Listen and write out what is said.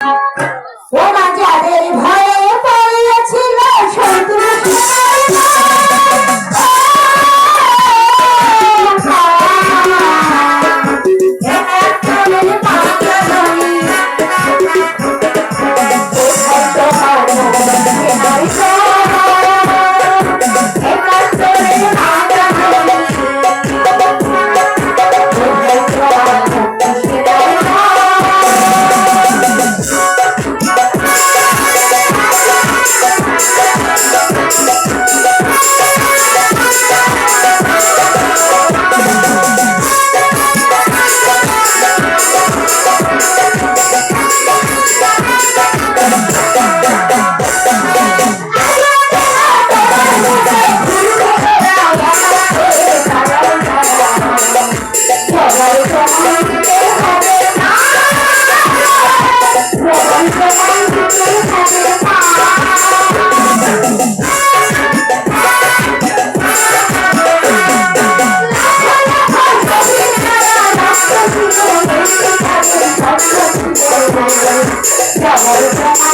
ওরা যাদের ভয়ে পড়িয়েছিল Come on, come on.